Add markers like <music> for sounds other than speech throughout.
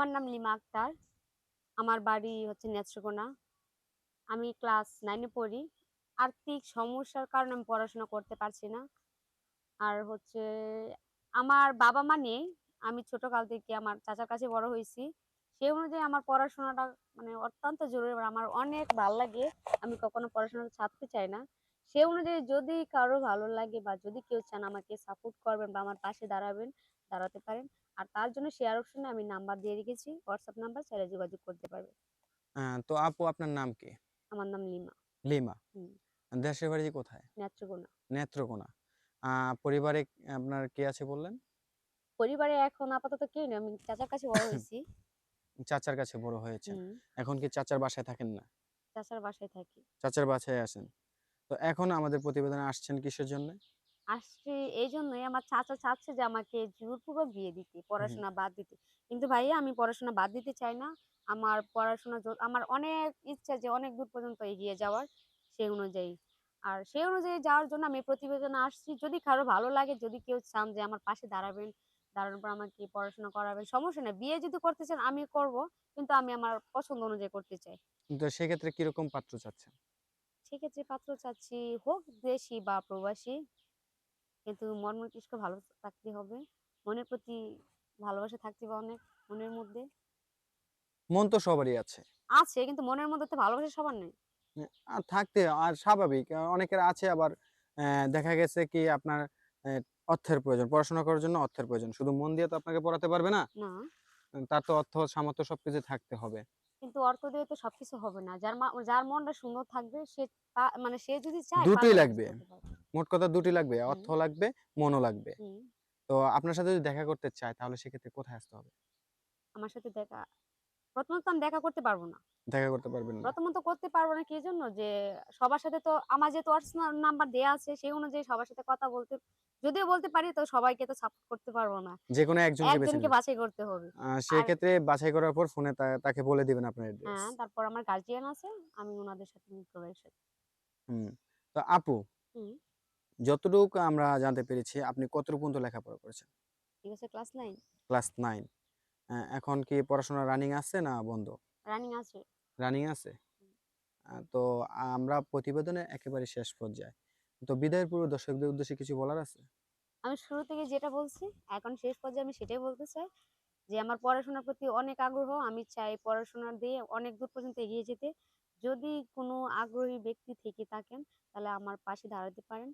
আমার নাম লিমা আক্তার। আমার বাড়ি হচ্ছে নেত্রকোনা। আমি ক্লাস নাইনে পড়ি। আর্থিক সমস্যার কারণে আমি পড়াশোনা করতে পারছি না। আর হচ্ছে আমার বাবা মা নেই। আমি ছোটকাল থেকে আমার চাচার কাছে বড় হয়েছি। সেই অনুযায়ী আমার পড়াশোনাটা মানে অত্যন্ত জরুরি। আমার অনেক ভালো লাগে। আমি কখনো পড়াশোনা ছাড়তে চাই না। সেই অনুযায়ী যদি কারও ভালো লাগে বা যদি কেউ চান আমাকে সাপোর্ট করবেন বা আমার পাশে দাঁড়াবেন দাঁড়াতে পারেন। আর তার জন্য শেয়ার অপশনে আমি নাম্বার দিয়ে রেখেছি হোয়াটসঅ্যাপ নাম্বার চাইলে যোগাযোগ করতে পারবে আহ, তো আপু আপনার নাম কি? আমার নাম লিমা। লিমা। দেশের বাড়ি কোথায়? নেত্রকোনা। নেত্রকোনা। পরিবারে আপনার কে আছে বললেন? পরিবারে এখন আপাতত কেউ নেই আমি চাচার কাছে বড় হয়েছি। <coughs> চাচার কাছে বড় হয়েছেন। হুম, এখন কি চাচার বাসায় থাকেন না? চাচার বাসায় থাকি। চাচার বাসায় আসেন। তো এখন আমাদের প্রতিবেদনে আসছেন কিসের জন্য? আসছে এই জন্যই আমার চাচা চাচ্ছে যে আমাকে জোরপূর্বক বিয়ে দিতে পড়াশোনা বাদ দিতে। কিন্তু ভাইয়া আমি পড়াশোনা বাদ দিতে চাই না। আমার পড়াশোনা আমার অনেক ইচ্ছা যে অনেক দূর পর্যন্ত এগিয়ে যাওয়ার সেই অনুযায়ী। আর সেই অনুযায়ী যাওয়ার জন্য আমি প্রতিবেদনে আসছি। যদি কারও ভালো লাগে যদি কেউ চান যে আমার পাশে দাঁড়াবেন দাঁড়ানোর পর আমাকে পড়াশোনা করাবেন সমস্যা নেই। বিয়ে যদি করতে চান আমি করব। কিন্তু আমি আমার পছন্দ অনুযায়ী করতে চাই। তো সেক্ষেত্রে কীরকম পাত্র চাচ্ছেন? সেক্ষেত্রে পাত্র চাচ্ছি হোক দেশি বা প্রবাসী কিন্তু মন মস্তিষ্ক ভালো থাকতে হবে। মনের প্রতি ভালোবাসা থাকতে হবে অনেক মনের মধ্যে। মন তো সবারই আছে। আছে কিন্তু মনের মধ্যে তো ভালোবাসা সবার নেই। আর থাকতে আর স্বাভাবিক। অনেকের আছে আবার দেখা গেছে কি আপনার অর্থের প্রয়োজন। পড়াশোনা করার জন্য অর্থের প্রয়োজন। শুধু মন দিয়ে তো আপনাকে পড়াতে পারবে না। না। তার তো অর্থ সামর্থ্য সবকিছু থাকতে হবে। কিন্তু অর্থ দিয়ে তো সবকিছু হবে না। যার যার মনটা সুন্দর থাকবে সে মানে সে যদি চায় দুটোই লাগবে। মোট কথা দুটি লাগবে অর্থ লাগবে মনও লাগবে। তো আপনার সাথে যদি দেখা করতে চায় তাহলে সেক্ষেত্রে কোথায় আসতে হবে? আমার সাথে দেখা প্রথমত আমি দেখা করতে পারব না। দেখা করতে পারবেন না। প্রথমত করতে পারব না কি জন্য? যে সবার সাথে তো আমার হোয়াটসঅ্যাপ নাম্বার দেওয়া আছে সেই অনুযায়ী সবার সাথে কথা বলতে যদিও বলতে পারি তো সবাইকে তো সাপোর্ট করতে পারব না। যে কোনো একজনকে একজনকে বাছাই করতে হবে। আহ, সেক্ষেত্রে বাছাই করার পর ফোনে তাকে বলে দিবেন আপনার হ্যাঁ তারপর আমার গার্জিয়ান আছে আমি ওনাদের সাথে সাথে হুম তো আপু হুম। যতটুকু আমরা জানতে পেরেছি আপনি কতটুকু পর্যন্ত লেখাপড়া করেছেন? ঠিক আছে ক্লাস নাইন ক্লাস নাইন এখন কি পড়াশোনা রানিং আছে না বন্ধ? রানিং আছে। রানিং আছে? তো আমরা প্রতিবেদনে একেবারে শেষ পর্যায়ে। তো বিদায়ের পূর্বে দর্শকদের উদ্দেশ্যে কিছু বলার আছে? আমি শুরু থেকে যেটা বলছি এখন শেষ পর্যায়ে আমি সেটাই বলতে চাই যে আমার পড়াশোনার প্রতি অনেক আগ্রহ। আমি চাই পড়াশোনা দিয়ে অনেক দূর পর্যন্ত এগিয়ে যেতে। যদি কোনো আগ্রহী ব্যক্তি থেকে থাকেন তাহলে আমার পাশে দাঁড়াতে পারেন।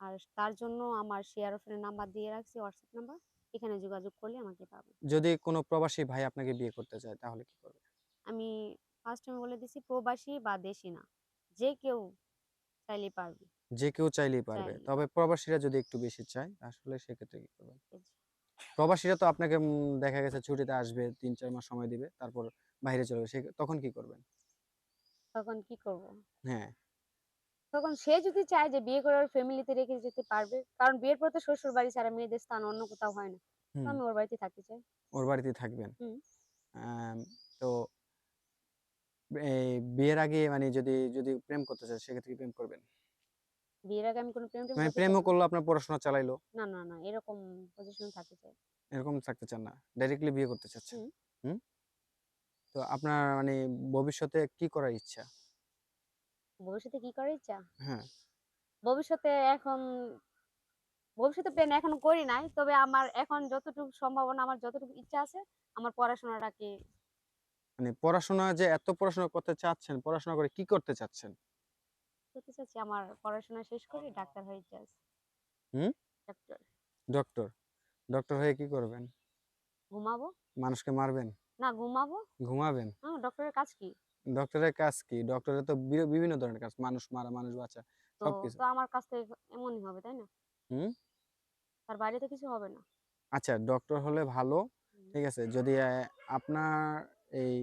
আর তার জন্য আমার শেয়ার অপশনের নাম্বার দিয়ে রাখছি হোয়াটসঅ্যাপ নাম্বার এখানে যোগাযোগ করলে আমাকে পাবেন যদি কোনো প্রবাসী ভাই আপনাকে বিয়ে করতে চায় তাহলে কি করবে? আমি ফার্স্ট টাইম বলে দিছি প্রবাসী বা দেশি না যে কেউ চাইলে পারবে। যে কেউ চাইলেই পারবে। তবে প্রবাসীরা যদি একটু বেশি চায় আসলে সেক্ষেত্রে কি করবেন প্রবাসীরা তো আপনাকে দেখা গেছে ছুটিতে আসবে তিন চার মাস সময় দিবে তারপর বাইরে চলে যাবে সে- তখন কি করবেন? তখন কি করব? হ্যাঁ। তখন সে যদি চায় যে বিয়ে করে ওর ফ্যামিলিতে রেখে যেতে পারবে কারণ বিয়ের পর তো শ্বশুর বাড়ি ছাড়া মেয়েদের স্থান অন্য কোথাও হয় না। আমি ওর বাড়িতে থাকতে চাই ওর বাড়িতে থাকবেন। তো বিয়ের আগে মানে যদি যদি প্রেম করতে চায় সেক্ষেত্রে প্রেম করবেন? বিয়ের আগে আমি কোনো প্রেম মানে প্রেমও করল আপনার পড়াশোনা চালাইলো? না না না এরকম পজিশন থাকতে চাই। এরকম থাকতে চান না? ডাইরেক্টলি বিয়ে করতে চাচ্ছেন। হুম? তো আপনার মানে ভবিষ্যতে কি করার ইচ্ছা? ভবিষ্যতে কি করার ইচ্ছা? হ্যাঁ। ভবিষ্যতে এখন ভবিষ্যতে প্ল্যান এখনও করি নাই তবে আমার এখন যতটুকু সম্ভাবনা আমার যতটুকু ইচ্ছা আছে আমার পড়াশোনাটাকে মানে পড়াশোনা যে এত পড়াশোনা করতে চাচ্ছেন পড়াশোনা করে কি করতে চাচ্ছেন? করতে চাচ্ছি আমার পড়াশোনা শেষ করে ডাক্তার হয়ে আছে। হুম? ডাক্তার। ডক্টর। ডক্টর হয়ে কি করবেন? ঘুমাবো। মানুষকে মারবেন? না ঘুমাবো। ঘুমাবেন? হ্যাঁ ডক্টরের কাজ কি? ডক্টরের কাজ কি? ডক্টরের তো বিভিন্ন ধরনের কাজ মানুষ মারা মানুষ বাঁচা সবকিছু। তো আমার কাছ থেকে এমনই হবে তাই না? হুম? তার বাইরে তো কিছু হবে না। আচ্ছা ডক্টর হলে ভালো ঠিক আছে? যদি আপনার এই